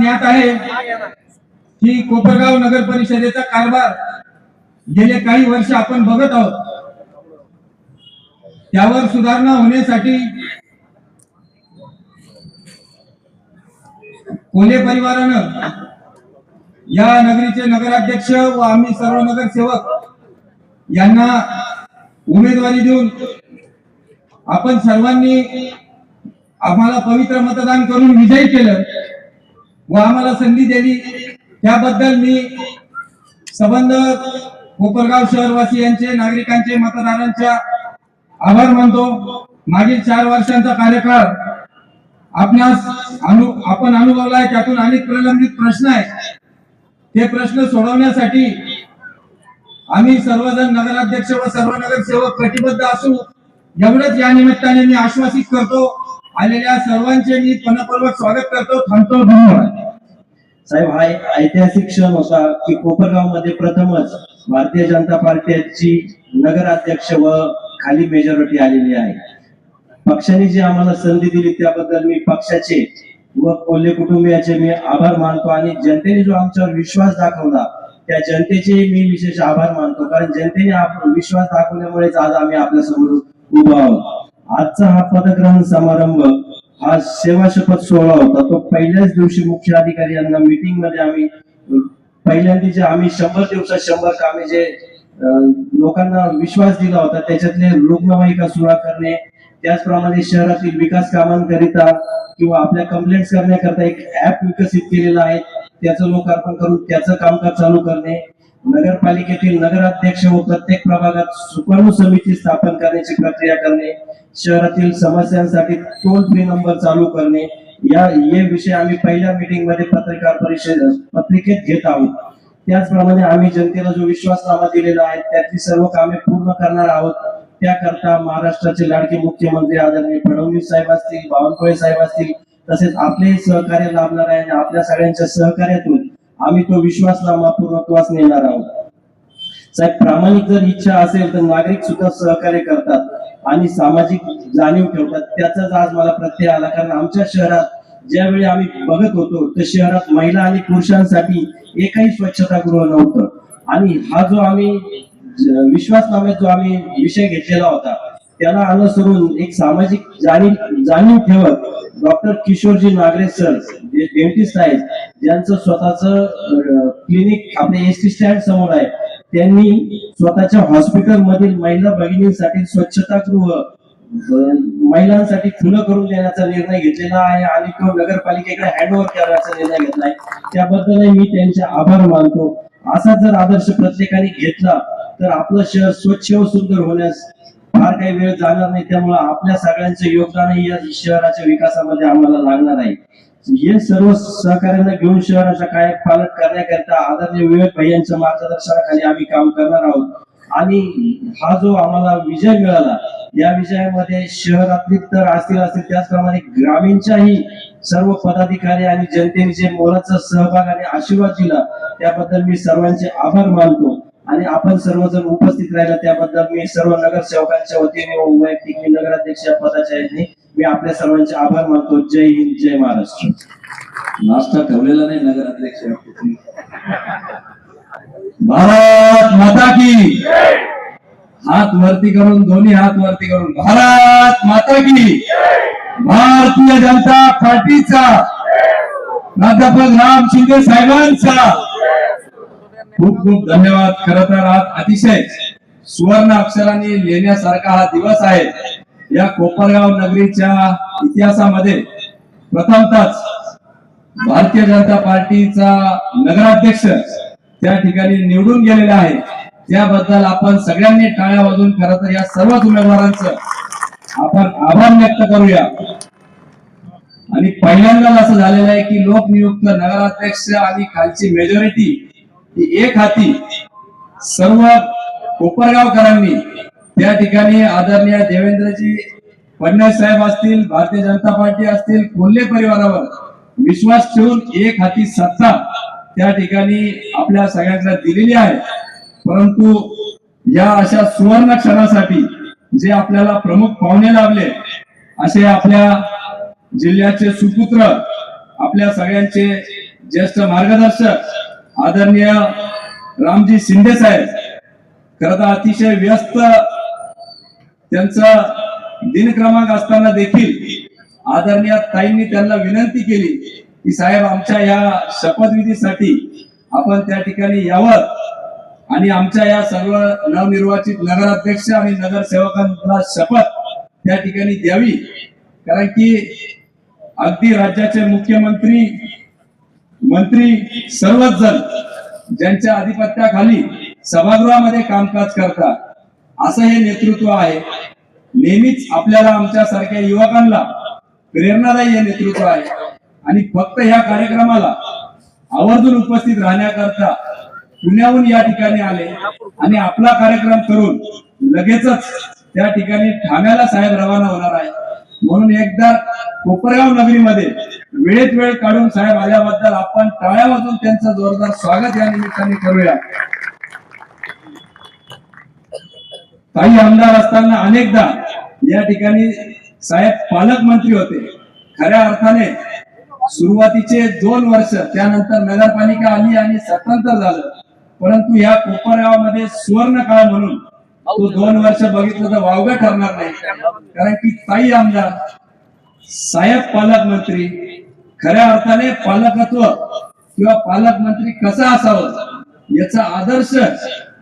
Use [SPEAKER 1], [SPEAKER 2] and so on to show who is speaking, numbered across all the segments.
[SPEAKER 1] ज्ञात आहे की कोपरगाव नगर परिषदेचा कारभार गेले काही वर्ष आपण बघत आहोत. त्यावर सुधारणा होण्यासाठी कोले परिवारानं या नगरीचे नगराध्यक्ष व आम्ही सर्व नगरसेवक यांना उमेदवारी देऊन आपण सर्वांनी आम्हाला पवित्र मतदान करून विजयी केलं. व आम्हाला संधी दिली त्याबद्दल मी संबंध कोपरगाव शहरवासियांचे नागरिकांचे मतदारांच्या आभार मानतो. मागील चार वर्षांचा कार्यकाळ आपणास अनु आपण अनुभवलाय त्यातून अनेक प्रलंबित प्रश्न आहेत. ते प्रश्न सोडवण्यासाठी आम्ही सर्वजण नगराध्यक्ष व सर्व नगरसेवक कटिबद्ध असू एवढंच या निमित्ताने मी आश्वासित करतो. आलेल्या सर्वांचे मी मनपूर्वक स्वागत करतो थांबतो धन्यवाद.
[SPEAKER 2] साहेब हा एक ऐतिहासिक क्षण होता की कोपरगावमध्ये प्रथमच भारतीय जनता पार्टीची नगराध्यक्ष व खाली मेजॉरिटी आलेली आहे. पक्षाने जी आम्हाला संधी दिली त्याबद्दल मी पक्षाचे व कोल्हे कुटुंबियाचे मी आभार मानतो आणि जनतेने जो आमच्यावर विश्वास दाखवला त्या जनतेचे मी विशेष आभार मानतो. कारण जनतेने विश्वास दाखवल्यामुळेच आज आम्ही आपल्यासमोर उभा आहोत. आजचा हा पदग्रहण समारंभ हा सेवा शपथ सोहळा होता. तो पहिल्याच दिवशी मुख्य अधिकारी यांना मीटिंगमध्ये आम्ही पहिल्यांदा जे आम्ही शंभर दिवसात शंभर कामे जे लोकांना विश्वास दिला होता त्याच्यातले रुग्णवाहिका सुरू करणे त्याचप्रमाणे शहरातील विकास कामांकरिता किंवा आपल्या कंप्लेंट्स करण्याकरता एक ऍप विकसित केलेला आहे त्याचं लोकार्पण करून त्याचं कामकाज चालू करणे नगरपालिकेतील नगराध्यक्ष व प्रत्येक प्रभागात सुकाणू समिती स्थापन करण्याची प्रक्रिया करणे शहरातील समस्यांसाठी टोल फ्री नंबर चालू करणे या हे विषय आम्ही पहिल्या मीटिंगमध्ये पत्रकार परिषद पत्रिकेत घेत आहोत. त्याचप्रमाणे आम्ही जनतेला जो विश्वासनामा दिलेला आहे त्यातली सर्व कामे पूर्ण करणार आहोत. त्याकरता महाराष्ट्राचे लाडके मुख्यमंत्री आदरणीय फडणवीस साहेब असतील बावनकुळे साहेब असतील तसेच आपले सहकार्य लाभणार आहे आणि आपल्या सगळ्यांच्या सहकार्यातून आम्ही तो विश्वासनामा पूर्णत्वास नेणार आहोत. साहेब प्रामाणिक जर इच्छा असेल तर नागरिक सुद्धा सहकार्य करतात आणि सामाजिक जाणीव ठेवतात. त्याचाच आज मला प्रत्यय आला. कारण आमच्या शहरात ज्यावेळी आम्ही बघत होतो तर शहरात महिला आणि पुरुषांसाठी एकही स्वच्छतागृह नव्हतं. आणि हा जो आम्ही ज- विश्वासनाम्यात जो आम्ही विषय घेतलेला होता त्याला अनुसरून एक सामाजिक जाणीव जाणीव ठेवत डॉक्टर किशोरजी नागरे सर जे डेंटिस्ट आहेत ज्यांचं स्वतःच क्लिनिक आपल्या एस टी स्टँड समोर आहे त्यांनी स्वतःच्या हॉस्पिटल मधील महिला भगिनींसाठी स्वच्छतागृह महिलांसाठी खुलं करून देण्याचा निर्णय घेतलेला आहे आणि तो नगरपालिकेकडे हँडओव्हर करण्याचा निर्णय घेतलाय त्याबद्दल मी त्यांचे आभार मानतो. असा जर आदर्श प्रत्येकाने घेतला तर आपलं शहर स्वच्छ व सुंदर होण्यास फार काही वेळ जाणार नाही त्यामुळे आपल्या सगळ्यांचं योगदानही या शहराच्या विकासामध्ये आम्हाला लागणार आहे. हे सर्व सहकार्यानं घेऊन शहराचा काय पालन करण्याकरिता आदरणीय विवेक भैयांच्या मार्गदर्शनाखाली आम्ही काम करणार आहोत. आणि हा जो आम्हाला विजय मिळाला या विजयामध्ये शहरातली तर असतील असतील त्याचप्रमाणे ग्रामीणच्याही सर्व पदाधिकारी आणि जनतेने जे मोलाचा सहभाग आणि आशीर्वाद दिला त्याबद्दल मी सर्वांचे आभार मानतो. आणि आपण सर्वजण उपस्थित राहिला त्याबद्दल मी सर्व नगरसेवकांच्या वतीने व वैयक्तिक मी नगराध्यक्ष पदाच्या याने मी आपल्या सर्वांचे आभार मानतो. जय हिंद जय महाराष्ट्र.
[SPEAKER 3] नाश्ता ठेवलेला नाही नगराध्यक्ष. भारत माता की हात वरती करून दोन्ही हात वरती करून. भारत माता की भारतीय जनता पार्टीचा. प्राध्यापक राम शिंदे साहेबांचा. खूप खूप धन्यवाद. खर तर आज अतिशय सुवर्ण अक्षराने लिहिण्यासारखा हा दिवस आहे. या कोपरगाव नगरीच्या इतिहासामध्ये प्रथमतच भारतीय जनता पार्टीचा नगराध्यक्ष त्या ठिकाणी निवडून गेलेला आहे. त्याबद्दल आपण सगळ्यांनी टाळ्या वाजून खरं तर या सर्वच उमेदवारांचं आपण आभार व्यक्त करूया. आणि पहिल्यांदाच असं झालेलं आहे की लोकनियुक्त नगराध्यक्ष आणि खालची मेजॉरिटी एक हाती सर्व कोपरगावकरांनी त्या ठिकाणी आदरणीय देवेंद्रजी फडणवीस साहेब असतील भारतीय जनता पार्टी असतील कोल्हे परिवारावर विश्वास ठेवून एक हाती सत्ता त्या ठिकाणी आपल्या सगळ्यांना दिलेली आहे. परंतु या अशा सुवर्ण क्षणासाठी जे आपल्याला प्रमुख पाहुणे लाभले असे आपल्या जिल्ह्याचे सुपुत्र आपल्या सगळ्यांचे ज्येष्ठ मार्गदर्शक आदरणीय रामजी शिंदे साहेब खर तर अतिशय व्यस्त त्यांचा दिनक्रमांक असताना देखील आदरणीय ताईंनी त्यांना विनंती केली की साहेब आमच्या या शपथविधीसाठी आपण त्या ठिकाणी यावं आणि आमच्या या सर्व नवनिर्वाचित नगराध्यक्ष आणि नगरसेवकांना शपथ त्या ठिकाणी द्यावी. कारण की अगदी राज्याचे मुख्यमंत्री मंत्री सर्वच जण ज्यांच्या अधिपत्याखाली सभागृहामध्ये कामकाज करतात. असं हे नेतृत्व आहे. नेहमीच आपल्याला आमच्या सारख्या युवकांना प्रेरणादायी हे नेतृत्व आहे. आणि फक्त ह्या कार्यक्रमाला आवर्जून उपस्थित राहण्याकरता पुण्याहून या ठिकाणी आले आणि आपला कार्यक्रम करून लगेचच त्या ठिकाणी ठाण्याला साहेब रवाना होणार आहे म्हणून एकदा कोपरगाव नगरीमध्ये वेळेत वेळ काढून साहेब आल्याबद्दल आपण टाळ्या वाजून त्यांचं जोरदार स्वागत या निमित्ताने करूया. काही आमदार असताना अनेकदा या ठिकाणी साहेब पालकमंत्री होते. खऱ्या अर्थाने सुरुवातीचे दोन वर्ष त्यानंतर नगरपालिका आली आणि स्वतंत्र झालं. परंतु या कोपरगावामध्ये सुवर्ण काळ म्हणून तो दोन वर्ष बघितलं तर वावगं ठरणार नाही. कारण की काही आमदार साहेब पालकमंत्री खऱ्या अर्थाने पालकत्व किंवा पालकमंत्री कसं असावं याचा आदर्श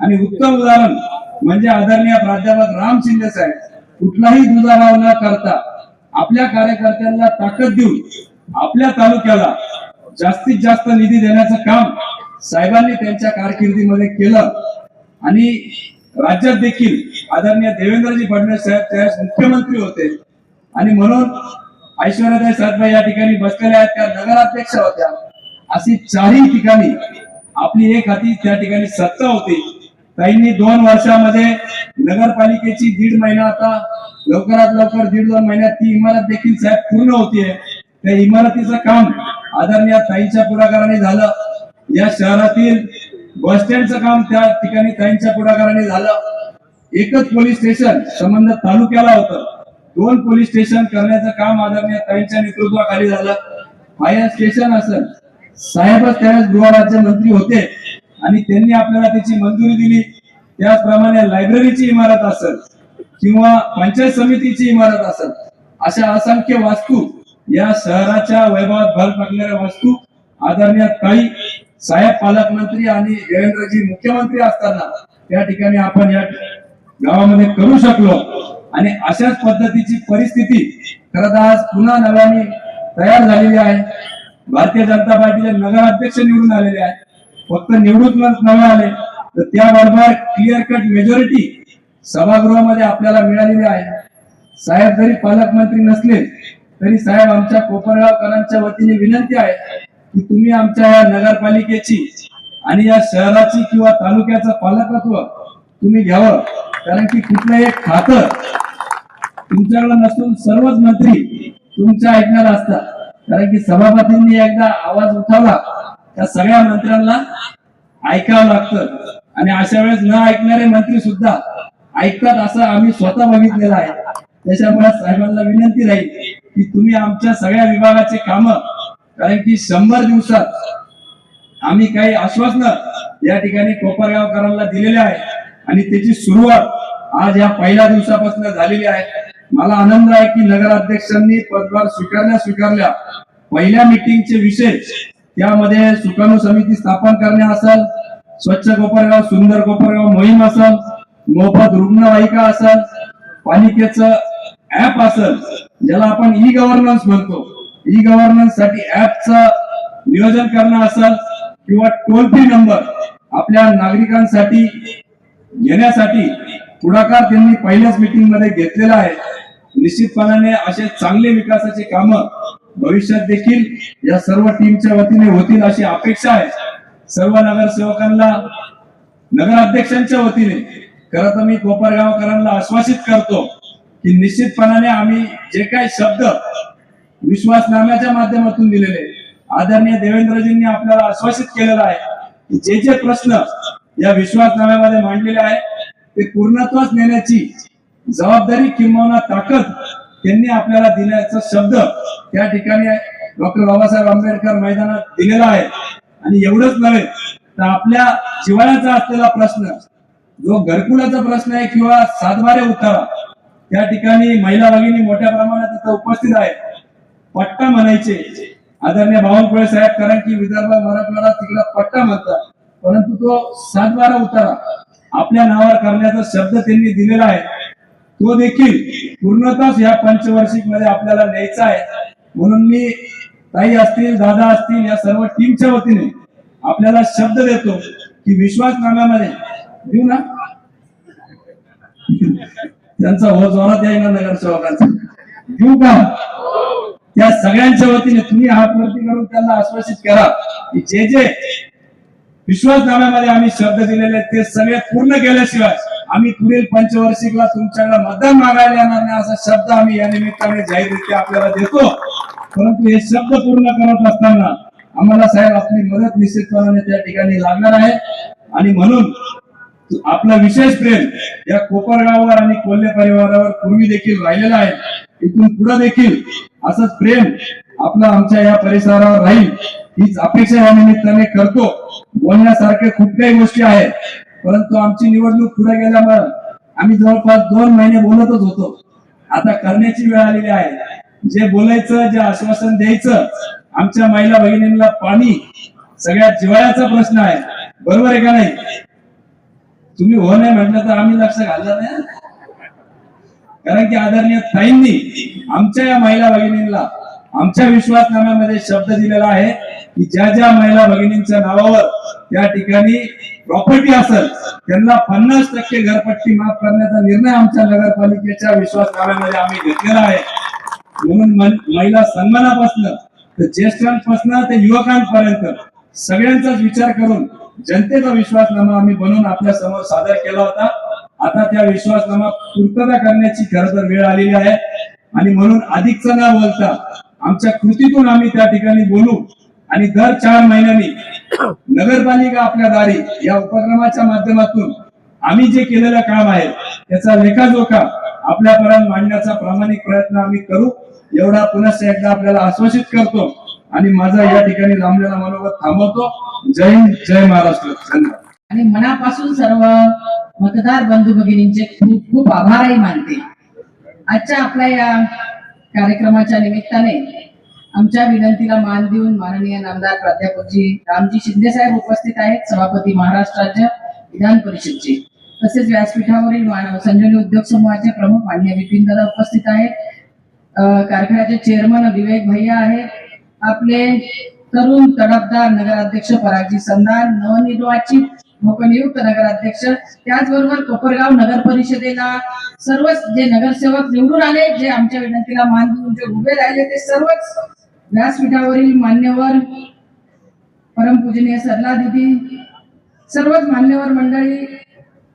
[SPEAKER 3] आणि उत्तम उदाहरण म्हणजे आदरणीय प्राध्यापक राम शिंदे साहेब कुठलाही दुजाभाव न करता आपल्या कार्यकर्त्यांना ताकद देऊन आपल्या तालुक्याला जास्तीत जास्त निधी देण्याचं काम साहेबांनी त्यांच्या कारकिर्दीमध्ये केलं. आणि राज्यात देखील आदरणीय देवेंद्रजी फडणवीस साहेब त्यावेळेस मुख्यमंत्री होते. आणि म्हणून ऐश्वर्याताई सातबाई या ठिकाणी बसलेल्या आहेत. त्या नगराध्यक्ष होत्या. अशी चारही ठिकाणी आपली एक हाती त्या ठिकाणी सत्ता होती. ताईंनी दोन वर्षामध्ये नगरपालिकेची दीड महिना आता लवकरात लवकर दीड दोन महिन्यात ती इमारत देखील साहेब पूर्ण होतीये. त्या इमारतीचं काम आदरणीय ताईंच्या पुढाकाराने झालं. या शहरातील बस स्टँडचं काम त्या ठिकाणी ताईंच्या पुढाकाराने झालं. एकच पोलीस स्टेशन संबंध तालुक्याला होतं. दोन पोलीस स्टेशन करण्याचं काम आदरणीय ताईंच्या नेतृत्वाखाली झालं. फायर स्टेशन असेल साहेबच त्यावेळेस गृहराज्य मंत्री होते आणि त्यांनी आपल्याला त्याची मंजुरी दिली. त्याचप्रमाणे लायब्ररीची इमारत असेल किंवा पंचायत समितीची इमारत असेल अशा असंख्य वास्तू या शहराच्या वैभवात भर टाकणाऱ्या वस्तू आदरणीय ताई साहेब पालकमंत्री आणि देवेंद्रजी मुख्यमंत्री असताना त्या ठिकाणी आपण या गावामध्ये करू शकलो. आणि अशाच पद्धतीची परिस्थिती खरं तर आज पुन्हा नव्याने तयार झालेली आहे. भारतीय जनता पार्टीचे नगराध्यक्ष निवडून आलेले आहेत. फक्त निवडून नवे आले तर त्याबरोबर क्लिअर कट मेजॉरिटी सभागृहामध्ये आपल्याला मिळालेली आहे. साहेब जरी पालकमंत्री नसले तरी साहेब आमच्या कोपरगावकरांच्या वतीने विनंती आहे की तुम्ही आमच्या या नगरपालिकेची आणि या शहराची किंवा तालुक्याचं पालकत्व तुम्ही घ्यावं. कारण की कुठलं एक खातं तुमच्याकडे नसून सर्वच मंत्री तुमच्या ऐकणार असतात. कारण की सभापतींनी एकदा आवाज उठवला त्या सगळ्या मंत्र्यांना ऐकावं लागतं. आणि अशा वेळेस न ऐकणारे मंत्री सुद्धा ऐकतात असं आम्ही स्वतः बघितलेलं आहे. त्याच्यामुळे साहेबांना विनंती राहील की तुम्ही आमच्या सगळ्या विभागाचे काम कारण की शंभर दिवसात आम्ही काही आश्वासन या ठिकाणी कोपरगावकरांना दिलेले आहे आणि त्याची सुरुवात आज या पहिल्या दिवसापासून झालेली आहे. मला आनंद आहे की नगराध्यक्षांनी पदभार स्वीकारल्या स्वीकारल्या पहिल्या मिटिंगचे विषय त्यामध्ये सुकाणू समिती स्थापन करणे असेल स्वच्छ कोपरगाव सुंदर कोपरगाव मोहीम असेल मोफत रुग्णवाहिका असेल पालिकेचं ऍप असेल ज्याला आपण ई गव्हर्नन्स म्हणतो. ई गव्हर्नन्ससाठी ऍपचं नियोजन करणं असेल किंवा टोल फ्री नंबर आपल्या नागरिकांसाठी घेण्यासाठी पुढाकार त्यांनी पहिल्याच मीटिंगमध्ये घेतलेला आहे. निश्चितपणाने असे चांगले विकासाचे काम भविष्यात देखील या सर्व टीमच्या वतीने होतील अशी अपेक्षा आहे. सर्व नगरसेवकांना नगराध्यक्षांच्या वतीने खरं तर मी कोपरगावकरांना आश्वासित करतो की निश्चितपणाने आम्ही जे काही शब्द विश्वासनाम्याच्या माध्यमातून दिलेले आदरणीय देवेंद्रजींनी आपल्याला आश्वासित केलेलं आहे की जे जे प्रश्न या विश्वासनाम्यामध्ये मांडलेले आहे ते पूर्णत्वास नेण्याची जबाबदारी किंवा ताकद त्यांनी आपल्याला दिल्याचा शब्द त्या ठिकाणी डॉक्टर बाबासाहेब आंबेडकर मैदानात दिलेला आहे. आणि एवढंच नव्हे तर आपल्या जिवाळ्याचा असलेला प्रश्न जो घरकुलाचा प्रश्न आहे किंवा सातबारे उतारा त्या ठिकाणी महिला भगिनी मोठ्या प्रमाणात तिथं उपस्थित आहे पट्टा म्हणायचे. आदरणीय बावनकुळे साहेब कारण की विदर्भ मराठवाडा तिकडा पट्टा म्हणतात. परंतु तो सातबारा उतारा आपल्या नावावर करण्याचा शब्द त्यांनी दिलेला आहे. तो देखील पूर्णतः या पंचवार्षिकमध्ये आपल्याला न्यायचा आहे. म्हणून मी ताई असतील दादा असतील या सर्व टीमच्या वतीने आपल्याला शब्द देतो की विश्वासनाम्यामध्ये देऊ ना? त्यांचा हो जोरात येईना नगरसेवकांचा. देऊ का? त्या सगळ्यांच्या वतीने तुम्ही हात वरती करून त्यांना आश्वासित करा की जे जे विश्वासनाम्यामध्ये आम्ही शब्द दिलेले ते सगळे पूर्ण केल्याशिवाय आम्ही पुढील पंचवार्षिकला तुमच्याकडे मतदान मागायला येणार नाही असा शब्द आम्ही या निमित्ताने जाहीर आपल्याला देतो. परंतु हे शब्द पूर्ण करत असताना आम्हाला साहेब आपली मदत निश्चितपणाने त्या ठिकाणी लागणार आहे. आणि म्हणून आपला विशेष प्रेम या कोपरगाववर आणि कोल्हे परिवारावर पूर्वी देखील राहिलेला आहे. इथून पुढे देखील असंच प्रेम आपला आमच्या या परिसरावर राहील हीच अपेक्षा या निमित्ताने करतो. बोलण्यासारख्या खूप काही गोष्टी आहेत. परंतु आमची निवडणूक पुढे गेल्यामुळे आम्ही जवळपास दोन महिने बोलतच होतो. आता करण्याची वेळ आलेली आहे. जे बोलायचं जे आश्वासन द्यायचं आमच्या महिला भगिनींना पाणी सगळ्यात जिवाळ्याचा प्रश्न आहे. बरोबर आहे का नाही? तुम्ही हो नाही म्हटलं तर आम्ही लक्ष घालणार नाही. कारण की आदरणीय ताईंनी आमच्या या महिला भगिनींना आमच्या विश्वासनाम्यामध्ये शब्द दिलेला आहे. की ज्या ज्या महिला भगिनींच्या नावावर त्या ठिकाणी प्रॉपर्टी असेल त्यांना पन्नास टक्के घरपट्टी माफ करण्याचा निर्णय आमच्या नगरपालिकेच्या विश्वास कार्यामध्ये आम्ही घेतलेला आहे. म्हणून महिला सन्मानापासून तर ज्येष्ठांपासून ते युवकांपर्यंत सगळ्यांचाच विचार करून जनतेचा विश्वासनामा आम्ही बनवून आपल्यासमोर सादर केला होता. आता त्या विश्वासनामा पूर्तता करण्याची खरं तर वेळ आलेली आहे. आणि म्हणून अधिकचा न बोलता आमच्या कृतीतून आम्ही त्या ठिकाणी बोलू. आणि दर चार महिन्यांनी नगरपालिका आपल्या दारी या उपक्रमाच्या माध्यमातून आम्ही जे केलेलं काम आहे त्याचा लेखाजोखा आपल्यापर्यंत मांडण्याचा प्रामाणिक प्रयत्न आम्ही करू. एवढा पुन्हा एकदा आपल्याला आश्वासित करतो आणि माझा या ठिकाणी लांबलेला मनोगत थांबवतो. जय हिंद जय महाराष्ट्र. धन्यवाद.
[SPEAKER 4] आणि मनापासून सर्व मतदार बंधू भगिनींचे खूप खूप आभारही मानते. आजच्या आपल्या या कार्यक्रमाच्या निमित्ताने आमच्या विनंतीला मान देऊन माननीय नामदार प्राध्यापकजी रामजी शिंदे साहेब उपस्थित आहेत सभापती महाराष्ट्र राज्य विधान परिषदचे. तसेच व्यासपीठावरील मा- संजीवनी उद्योग समूहाचे प्रमुख मान्य विपिन दादा उपस्थित आहेत. कारखान्याचे चेअरमन विवेक भैया आहेत. आपले तरुण तडफदार नगराध्यक्ष परागजी संधान नवनिर्वाचित लोकनियुक्त नगराध्यक्ष त्याचबरोबर कोपरगाव नगर परिषदेला सर्वच जे नगरसेवक निवडून आले जे आमच्या विनंतीला मान देऊन जे उभे राहिले ते सर्वच व्यासपीठावरील मान्यवर परमपूजनीय सरला दिदी सर्वच मान्यवर मंडळी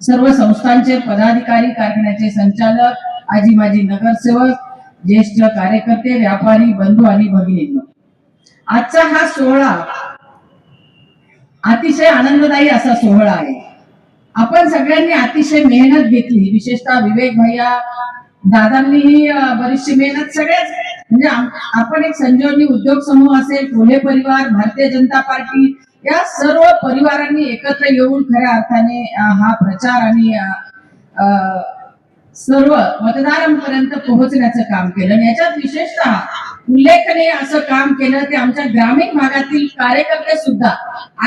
[SPEAKER 4] सर्व संस्थांचे पदाधिकारी कारखान्याचे संचालक आजी माजी नगरसेवक ज्येष्ठ कार्यकर्ते व्यापारी बंधू आणि भगिनी आजचा हा सोहळा अतिशय आनंददायी असा सोहळा आहे. आपण सगळ्यांनी अतिशय मेहनत घेतली विशेषतः विवेक भैया दादांनीही बरीचशी मेहनत सगळ्याच म्हणजे आपण एक संजीवनी उद्योग समूह असेल कोल्हे परिवार भारतीय जनता पार्टी या सर्व परिवारांनी एकत्र येऊन खऱ्या अर्थाने हा प्रचार आणि सर्व मतदारांपर्यंत पोहोचण्याचं काम केलं. आणि याच्यात विशेषतः उल्लेखनीय असं काम केलं ते आमच्या ग्रामीण भागातील कार्यकर्ते सुद्धा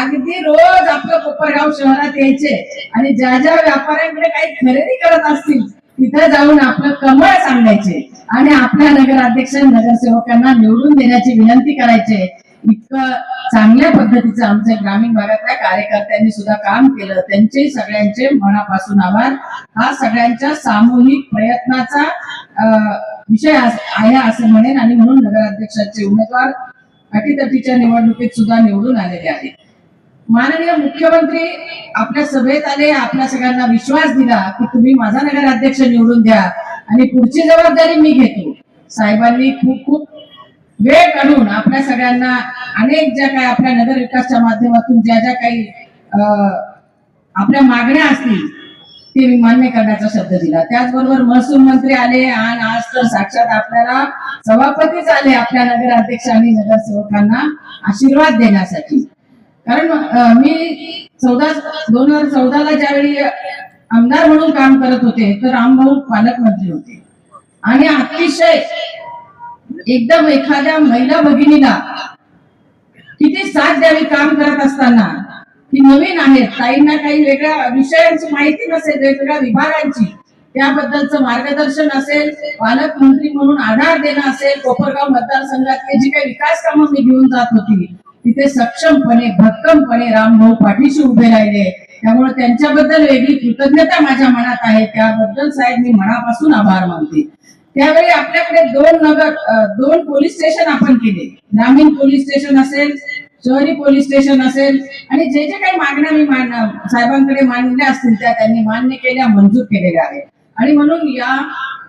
[SPEAKER 4] अगदी रोज आपलं कोपरगाव शहरात यायचे आणि ज्या ज्या व्यापाऱ्यांकडे काही खरेदी करत असतील तिथे जाऊन आपलं कमळ सांगायचे आणि आपल्या नगराध्यक्ष नगरसेवकांना निवडून देण्याची विनंती करायचे. इतकं चांगल्या पद्धतीचं आमच्या ग्रामीण भागातल्या कार्यकर्त्यांनी सुद्धा काम केलं. त्यांचे सगळ्यांचे मनापासून आभार. हा सगळ्यांच्या सामूहिक प्रयत्नाचा विषय आहे असं म्हणेन आणि म्हणून नगराध्यक्षांचे उमेदवार अटीतटीच्या निवडणुकीत सुद्धा निवडून आलेले आहेत. माननीय मुख्यमंत्री आपल्या सभेत आले आपल्या सगळ्यांना विश्वास दिला की तुम्ही माझा नगराध्यक्ष निवडून द्या आणि पुढची जबाबदारी मी घेतो. साहेबांनी खूप खूप वेळ काढून आपल्या सगळ्यांना अनेक ज्या काही आपल्या नगर विकासच्या माध्यमातून ज्या ज्या काही अं, आपल्या मागण्या असतील ते मी मान्य करण्याचा शब्द दिला. त्याचबरोबर महसूल मंत्री आले आणि आज तर साक्षात आपल्याला सभापतीच आले आपल्या नगराध्यक्ष आणि नगरसेवकांना आशीर्वाद देण्यासाठी. कारण मी चौदा दोन हजार चौदाला ज्यावेळी आमदार म्हणून काम करत होते तर रामभाऊ पालकमंत्री होते. आणि अतिशय एकदम एखाद्या महिला भगिनीला किती साथ द्यावी काम करत असताना ती नवीन आहेत काहींना काही वेगळ्या विषयांची माहिती नसेल वेगवेगळ्या विभागांची त्याबद्दलचं मार्गदर्शन असेल पालकमंत्री म्हणून आधार देणं असेल कोपरगाव मतदारसंघातले जी काही विकास कामं मी घेऊन जात होती तिथे सक्षमपणे भक्कमपणे रामभाऊ पाठीशी उभे राहिले. त्यामुळे त्यांच्याबद्दल वेगळी कृतज्ञता माझ्या मनात आहे. त्याबद्दल साहेब मी मनापासून आभार मानते. त्यावेळी आपल्याकडे दोन नगर दोन पोलीस स्टेशन आपण केले. ग्रामीण पोलीस स्टेशन असेल शहरी पोलीस स्टेशन असेल आणि जे जे काही मागण्या मी मान साहेबांकडे मांडल्या असतील त्या त्यांनी मान्य केल्या मंजूर केलेल्या आहेत. आणि म्हणून या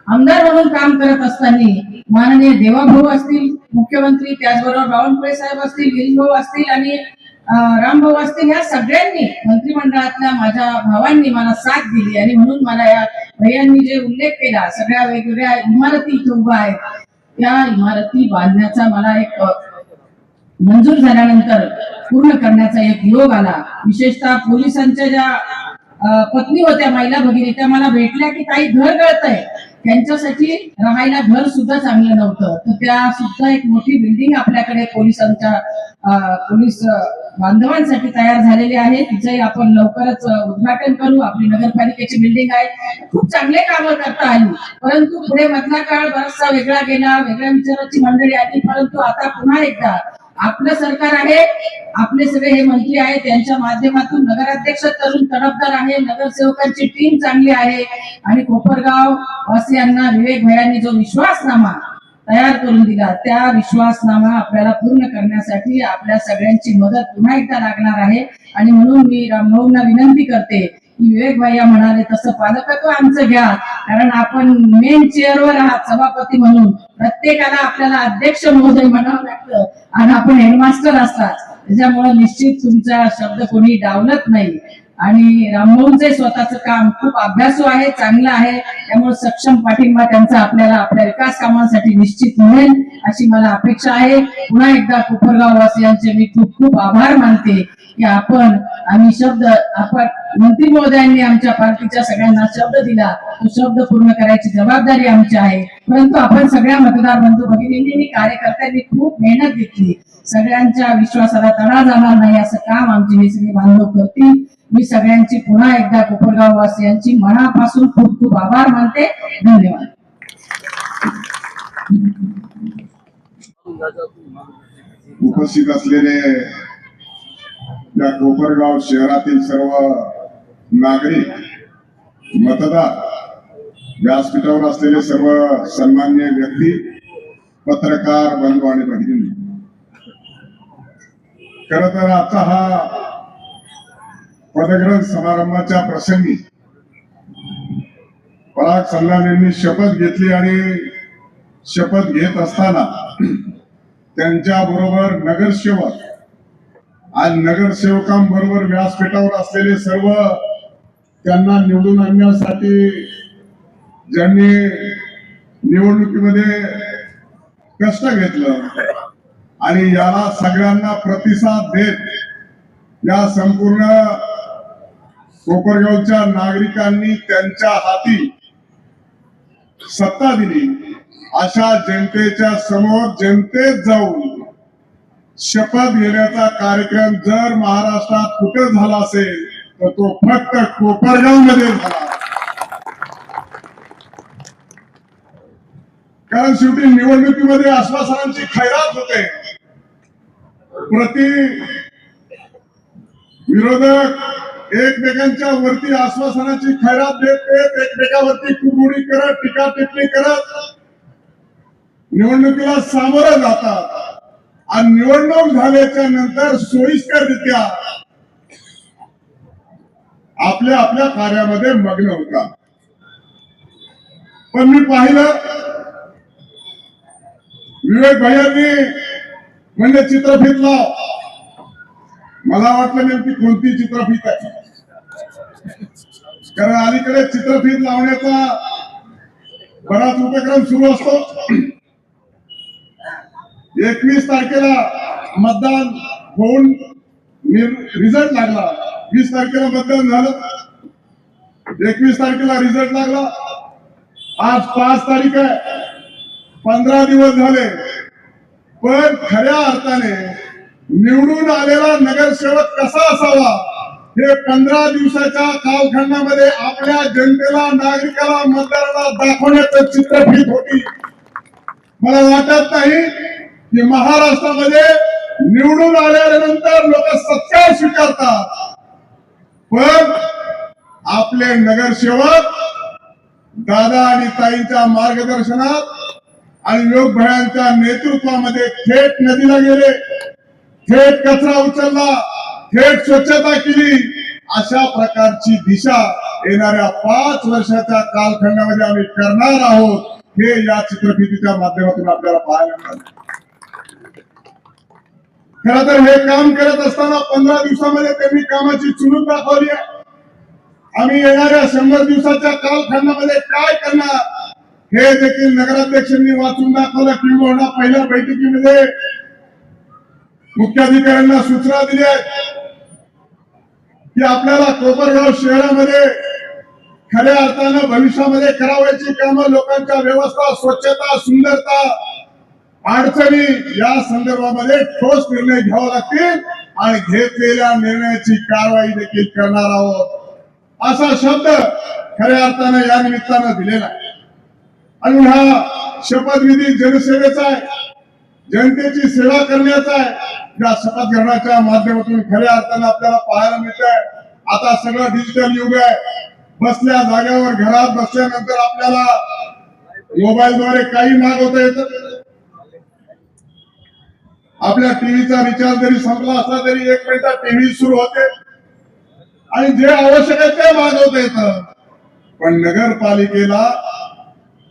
[SPEAKER 4] आमदार म्हणून काम करत असताना माननीय देवाभाऊ असतील मुख्यमंत्री त्याचबरोबर बावनकुळे साहेब असतील विलभाऊ असतील आणि रामभाऊ असतील या सगळ्यांनी मंत्रिमंडळातल्या माझ्या भावांनी मला साथ दिली आणि म्हणून मला या भैयांनी जे उल्लेख केला सगळ्या वेगवेगळ्या इमारती इथे उभ्या आहेत त्या इमारती बांधण्याचा मला एक मंजूर झाल्यानंतर पूर्ण करण्याचा एक योग आला. विशेषतः पोलिसांच्या ज्या पत्नी होत्या महिला भगिनी त्या मला भेटल्या की काही घर गळतंय. त्यांच्यासाठी राहायला घर सुद्धा चांगलं नव्हतं. तर त्या सुद्धा एक मोठी बिल्डिंग आपल्याकडे पोलिसांच्या पोलीस बांधवांसाठी तयार झालेली आहे. तिचंही आपण लवकरच उद्घाटन करू. आपली नगरपालिकेची बिल्डिंग आहे. खूप चांगले कामं करता आली. परंतु पुढे मधला काळ बराचसा वेगळा गेला. वेगळ्या विचाराची मंडळी आली. परंतु आता पुन्हा एकदा आपलं सरकार आहे आपले सगळे हे मंत्री आहेत त्यांच्या माध्यमातून नगराध्यक्ष तरुण तडफदार आहे नगरसेवकांची टीम चांगली आहे. आणि कोपरगाव वासियांना विवेक भयांनी जो विश्वासनामा तयार करून दिला त्या विश्वासनामा आपल्याला पूर्ण करण्यासाठी आपल्या सगळ्यांची मदत पुन्हा एकदा लागणार आहे. आणि म्हणून मी रामभाऊंना विनंती करते विवेक भैया म्हणाले तसं पालकत्व आमचं घ्या. कारण आपण मेन चेअरवर आहात सभापती म्हणून. प्रत्येकाला आपल्याला अध्यक्ष महोदय म्हणावं लागतं. आणि आपण हेडमास्टर असतात. त्याच्यामुळे निश्चित तुमचा शब्द कोणी डावलत नाही. आणि रामभाऊंचे स्वतःचं काम खूप अभ्यासू आहे चांगलं आहे. त्यामुळे सक्षम पाठिंबा त्यांचा आपल्याला आपल्या विकास कामांसाठी निश्चित मिळेल अशी मला अपेक्षा आहे. पुन्हा एकदा कोपरगाव वासियांचे मी खूप खूप आभार मानते की आपण आम्ही शब्द आपण मंत्री महोदयांनी आमच्या पार्टीच्या सगळ्यांना शब्द दिला. तो शब्द पूर्ण करायची जबाबदारी आमची आहे. परंतु आपण सगळ्या मतदार बंधू भगिनींनी कार्यकर्त्यांनी खूप मेहनत घेतली. सगळ्यांच्या विश्वासाला तडा जाणार नाही असं काम आमचे हे सगळे बांधव करतील. मी सगळ्यांची पुन्हा एकदा कोपरगाव वासियांची मनापासून खूप खूप आभार मानते. धन्यवाद.
[SPEAKER 5] उपस्थित असलेले या कोपरगाव शहरातील सर्व नागरिक मतदार व्यासपीठावर असलेले सर्व सन्मान्य व्यक्ती पत्रकार बंधू आणि भगिनी. खर तर आजचा हा पदग्रहण समारंभाच्या प्रसंगी पराग सल्लान यांनी शपथ घेतली आणि शपथ घेत असताना त्यांच्या बरोबर नगरसेवक आणि नगरसेवकांबरोबर व्यासपीठावर असलेले सर्व त्यांना निवडून आणण्यासाठी ज्यांनी निवडणुकीमध्ये कष्ट घेतलं आणि याला सगळ्यांना प्रतिसाद देत या संपूर्ण कोपरगावच्या नागरिकांनी त्यांच्या हाती सत्ता दिली. अशा जनतेच्या समोर जनतेत जाऊन शपथ घेण्याचा कार्यक्रम जर महाराष्ट्रात कुठे झाला असेल तर तो फक्त कोपरगावमध्ये झाला. कारण शेवटी निवडणुकीमध्ये आश्वासनांची खैरात होते. प्रति विरोधक एकमेकांच्या वरती आश्वासनाची खैरात देत देत एकमेकावरती कुरबुडी करत टीका टिप्पणी करत निवडणुकीला सामोरं जातात. आणि निवडणूक झाल्याच्यानंतर सोयीस्कररित्या आपल्या आपल्या कार्यामध्ये मग्न होतात. पण मी पाहिलं विवेक भैयांनी म्हणजे चित्रफित लाव मला वाटलं नेमकी कोणती चित्रफीत आहे? कारण अलीकडे चित्रफीत लावण्याचा बराच उपक्रम सुरू असतो. एकवीस तारखेला मतदान होऊन रिझल्ट लागला. वीस तारखेला मतदान झालं. एकवीस तारखेला रिझल्ट लागला. आज पाच तारीख आहे. पंधरा दिवस झाले. पण खऱ्या अर्थाने निवडून आलेला नगरसेवक कसा असावा? हे पंधरा दिवसाच्या कालखंडामध्ये आपल्या जनतेला नागरिकाला मतदाराला दाखवण्याचं चित्रफित होती. मला वाटत नाही की महाराष्ट्रामध्ये निवडून आल्यानंतर लोक सत्कार स्वीकारतात. पण आपले नगरसेवक दादा आणि ताईंच्या मार्गदर्शनात आणि लोकभयांच्या नेतृत्वामध्ये थेट नदीला गेले. थेट कचरा उचलला थेट स्वच्छता केली. अशा प्रकारची दिशा येणाऱ्या पाच वर्षाच्या कालखंडामध्ये आम्ही करणार आहोत. हे या चित्रफितीच्या माध्यमातून आपल्याला पाहायला मिळालं. खर तर हे काम करत असताना पंधरा दिवसामध्ये त्यांनी कामाची चुनूक दाखवली आम्ही येणाऱ्या शंभर दिवसाच्या कालखंडामध्ये काय करणार? हे देखील नगराध्यक्षांनी वाचून दाखवलं किंवा पहिल्या बैठकीमध्ये. मुख्याधिकाऱ्यांना सूचना दिल्या की आपल्याला कोपरगाव शहरामध्ये खऱ्या अर्थानं भविष्यामध्ये करावयाची कामं लोकांच्या व्यवस्था स्वच्छता सुंदरता अडचणी या संदर्भामध्ये ठोस निर्णय घ्यावा लागतील आणि घेतलेल्या निर्णयाची कारवाई देखील करणार आहोत. असा शब्द खऱ्या अर्थानं या निमित्तानं दिलेला आहे. आणि हा शपथविधी जनसेवेचा आहे. जनतेची सेवा करण्याचा आहे. या शपथ ग्रहणाच्या माध्यमातून खऱ्या अर्थानं आपल्याला पाहायला मिळत आहे आता सगळं डिजिटल युग आहे. बसल्या जागेवर घरात बसल्यानंतर आपल्याला मोबाईलद्वारे काही मागवता येत आपल्या टीव्हीचा रिचार्ज जरी संपला असला तरी एक मिनिटात टीव्ही सुरू होते. आणि जे आवश्यक आहे ते मागवता येतं. पण नगरपालिकेला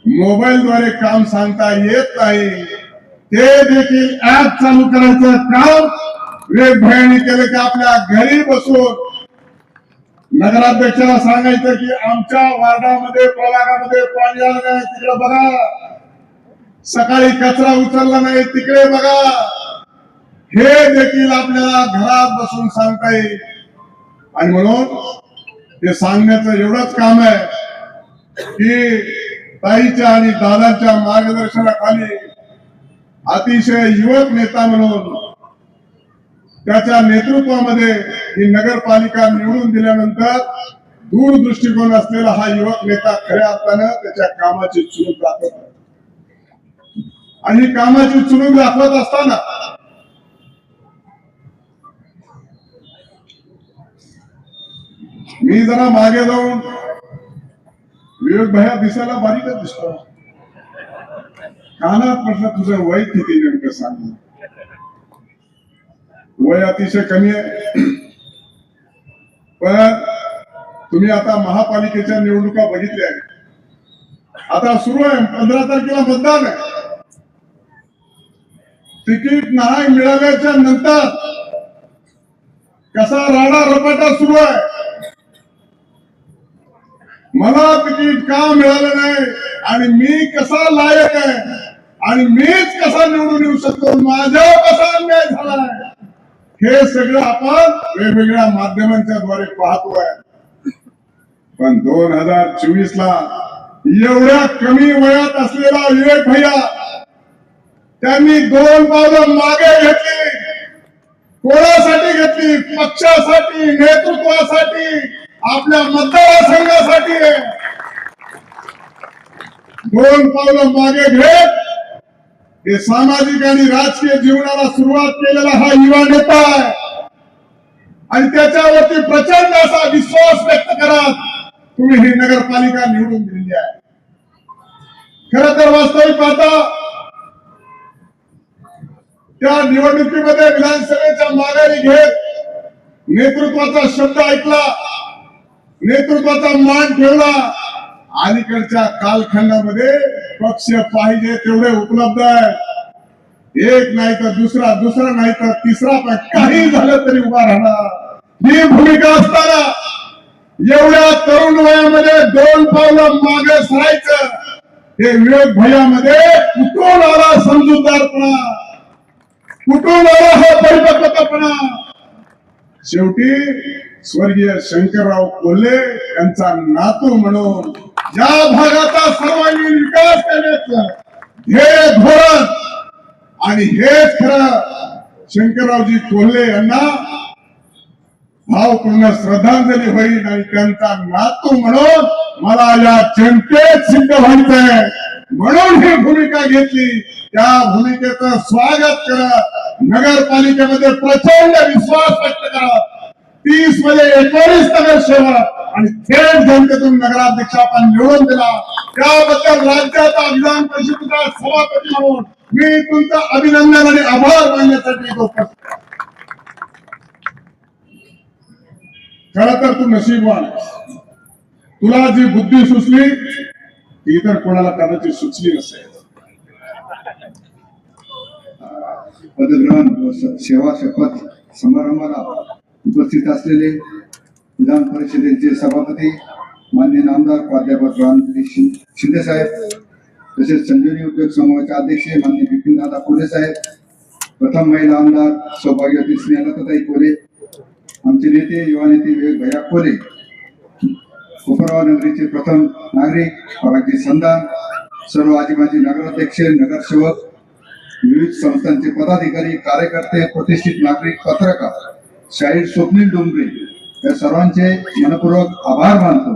[SPEAKER 5] मोबाईलद्वारे काम सांगता येत नाही. ते देखील ऍप चालू करायचं काम. वेग भयानी केलं की आपल्या घरी बसून नगराध्यक्षाला सांगायचं की आमच्या वार्डामध्ये प्रभागामध्ये पाणी आलं नाही तिकडे बघा. सकाळी कचरा उचलला नाही तिकडे बघा. हे देखील आपल्याला घरात बसून सांगता येईल. आणि म्हणून ते सांगण्याचं एवढंच काम आहे की ताईच्या आणि दादांच्या मार्गदर्शनाखाली अतिशय युवक नेता म्हणून त्याच्या नेतृत्वामध्ये ही नगरपालिका निवडून दिल्यानंतर दूर दृष्टिकोन असलेला हा युवक नेता खऱ्या अर्थानं त्याच्या कामाची चुणूक दाखवत आणि कामाची चुणूक दाखवत असताना मी जरा मागे जाऊन विवेक भया दिसायला बारीकच दिसतो. कानात म्हटलं तुझं वय किती नेमकं सांग? वय अतिशय कमी आहे. पण तुम्ही आता महापालिकेच्या निवडणुका बघितल्या आता सुरू आहे. पंधरा तारखेला मतदान आहे. तिकीट नाही मिळाल्याच्या नंतर कसा राडा रपाटा सुरू आहे? मला तिकीट का मिळालं नाही? आणि मी कसा लायक आहे? आणि मीच कसा निवडून येऊ शकतो? माझ्या कसा अन्याय झालाय? हे सगळं आपण वेगवेगळ्या माध्यमांच्या द्वारे पाहतोय. पण दोन हजार चोवीस ला एवढ्या कमी वयात असलेला विवेक भैया त्यांनी दोन पावलं मागे घेतली. कोणासाठी घेतली? पक्षासाठी नेतृत्वासाठी आपल्या मतदारसंघासाठी. दोन पावलं मागे घेत हे सामाजिक आणि राजकीय जीवनाला सुरुवात केलेला हा युवा नेता आहे. आणि त्याच्यावरती प्रचंड असा विश्वास व्यक्त करत तुम्ही ही नगरपालिका निवडून दिलेली आहे. खर तर वास्तविक पाहता त्या निवडणुकीमध्ये विधानसभेच्या माघारी घेत नेतृत्वाचा शब्द ऐकला नेतृत्वाचा मान ठेवला. अलीकडच्या कालखंडामध्ये पक्ष पाहिजे तेवढे उपलब्ध आहे. एक नाही तर दुसरा दुसरा नाही तर तिसरा पण काही झालं तरी उभा राहणार. ही भूमिका असताना एवढ्या तरुण वयामध्ये दोन पावलं मागे सरायचं. हे विवेक भयामध्ये कुठून आला समजूतदारपणा? कुठून आला हा परिपक्वतापणा? शेवटी स्वर्गीय शंकरराव कोल्हे यांचा नातू म्हणून या भागाचा सर्वांगीण विकास करण्याचं हे धोरण. आणि हेच खरं शंकररावजी कोल्हे यांना भावपूर्ण श्रद्धांजली होईल आणि त्यांचा नातू म्हणून मला या जनतेत सिद्ध व्हायचंय. म्हणून ही भूमिका घेतली. त्या भूमिकेचं स्वागत करत नगरपालिकेमध्ये प्रचंड विश्वास व्यक्त करत तीसमध्ये एकोणीस नगरसेवक आणि थेट जनतेतून नगराध्यक्ष आपण निवडून दिला. त्याबद्दल राज्याचा विधान परिषदेचा सभापती म्हणून मी तुमचं अभिनंदन आणि आभार मानण्यासाठी खर तर तू नशीबवान तुला जी बुद्धी सुचली ती इतर कोणाला कदाचित सुचली नसेल.
[SPEAKER 6] पदग्रहण सेवा शपथ समारंभाला उपस्थित असलेले विधान परिषदेचे सभापती मान्य नामदार प्राध्यापक रामगिरी शिंदे साहेब तसेच संजीवनी उद्योग समूहाचे अध्यक्ष मान्य बिपिन दादा कोरे साहेब प्रथम महिला आमदार सौभाग्यवती स्नेहलताई कोरे आमचे नेते युवा नेते विवेक भैया कोरे कोपरगाव नगरीचे प्रथम नागरिक पराजी संधान सर्व आदिवासी नगराध्यक्ष नगरसेवक विविध संस्थांचे पदाधिकारी कार्यकर्ते प्रतिष्ठित नागरिक पत्रकार शाहीर स्वप्नील डोंगरे या सर्वांचे मनपूर्वक आभार मानतो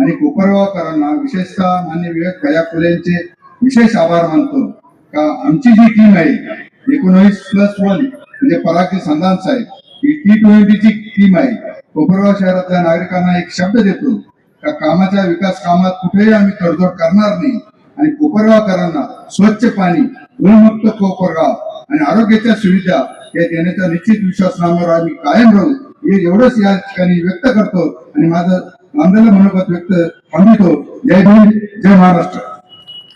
[SPEAKER 6] आणि कोपरगावकरांना विशेषतः मान्य विवेक भैया फुलेंचे विशेष आभार मानतो. का आमची जी टीम आहे एकोणवीस प्लस वन म्हणजे परागजी संधान साहेब ही टी ट्वेंटीची टीम आहे. कोपरगाव शहरातल्या नागरिकांना एक शब्द देतो का कामाच्या विकास कामात कुठेही आम्ही तडजोड करणार नाही आणि कोपरगावकरांना स्वच्छ पाणी गुणमुक्त कोपरगाव आणि आरोग्याच्या सुविधा या देण्याचा निश्चित विश्वासनाम्यावर आम्ही कायम राहू. हे एवढंच या ठिकाणी व्यक्त करतो आणि माझं आंदोलन मनोगत व्यक्त थांबितो जय भीम जय महाराष्ट्र.